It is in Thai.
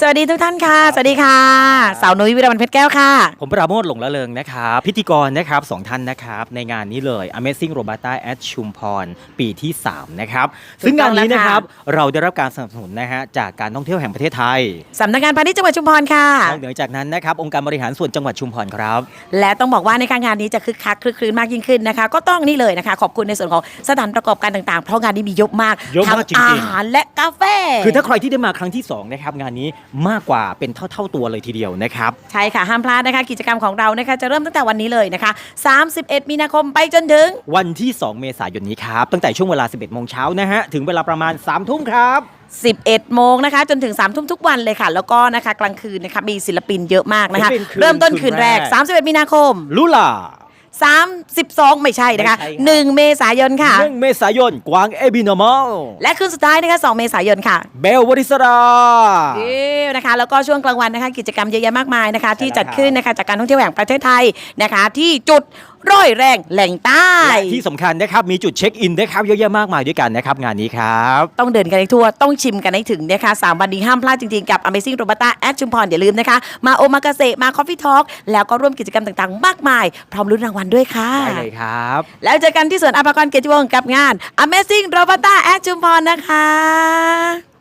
สวัสดีทุกท่านค่ะ สวัสดีค่ะ สาวนุ้ยวิรวันเพชรแก้วค่ะ ผมปราโมทหลงละเริงนะครับ พิธีกรนะครับสองท่านนะครับ ในงานนี้เลย Amazing Robata at ชุมพร ปีที่ 3 นะครับ ซึ่งงานนี้นะครับ เราได้รับการสนับสนุนนะฮะจากการท่องเที่ยวแห่งประเทศไทยสำนักงานพาณิชย์จังหวัดชุมพรค่ะนอกเหนือจากนั้นนะครับ องค์การบริหารส่วนจังหวัดชุมพรครับ และต้องบอกว่าในการงานนี้จะคึกคักคลึกคลื้นมากยิ่งขึ้นนะคะ ก็ต้องนี่เลยนะคะ ขอบคุณในส่วนของสถานประกอบการต่างๆ เพราะงานนี้มีเยอะมากเยอะมากทั้งจริงๆอาหารและกาแฟ คือถ้าใครที่ได้มาครั้งที่2นะครับงานนี้มากกว่าเป็นเท่า ๆตัวเลยทีเดียวนะครับ ใช่ค่ะ ห้ามพลาดนะคะ กิจกรรมของเรานะคะ จะเริ่มตั้งแต่วันนี้เลยนะคะ 31 มีนาคมไปจนถึง วันที่ 2 เมษายนนี้ครับ ตั้งแต่ช่วงเวลา 11โมงเช้านะฮะ ถึงเวลาประมาณ 3 ทุ่มครับ 11 โมงนะคะ จนถึง 3 ทุ่มทุกวันเลยค่ะ แล้วก็นะคะกลางคืนนะคะมีศิลปินเยอะมากนะคะศิลปินคืนเริ่มต้นคืนแรกคืนแรก31 มีนาคม ลุล่า 32 ไม่ใช่นะคะ ไม่ใช่ค่ะ1เมษายนค่ะ หนึ่งเมษายนกวางเอบินอมอลและคืนสุดท้ายนะคะ2เมษายนค่ะเบลวริสรา เย้นะคะ แล้วก็ช่วงกลางวันนะคะ กิจกรรมเยอะแยะมากมายนะคะ ที่ใช่แล้วจัดขึ้นนะคะจากการท่องเที่ยวแห่งประเทศไทยนะคะ ที่จุดร้อยแรงแหล่งใต้ และที่สำคัญนะครับ มีจุดเช็คอินนะครับเยอะแยะมากมายด้วยกันนะครับ งานนี้ครับ ต้องเดินกันให้ทั่ว ต้องชิมกันให้ถึงนะคะสามวันนี้ห้ามพลาดจริงๆ กับ Amazing Robata at ชุมพรอย่าลืมนะคะ มาโอมากาเซมา Coffee Talk แล้วก็ร่วมกิจกรรมต่างๆ มากมาย พร้อมลุ้นรางวัลด้วยค่ะได้เลยครับ แล้วเจอกันที่สวนอภากรเกยรติวงศ์กับงาน Amazing Robata at ชุมพรนะคะ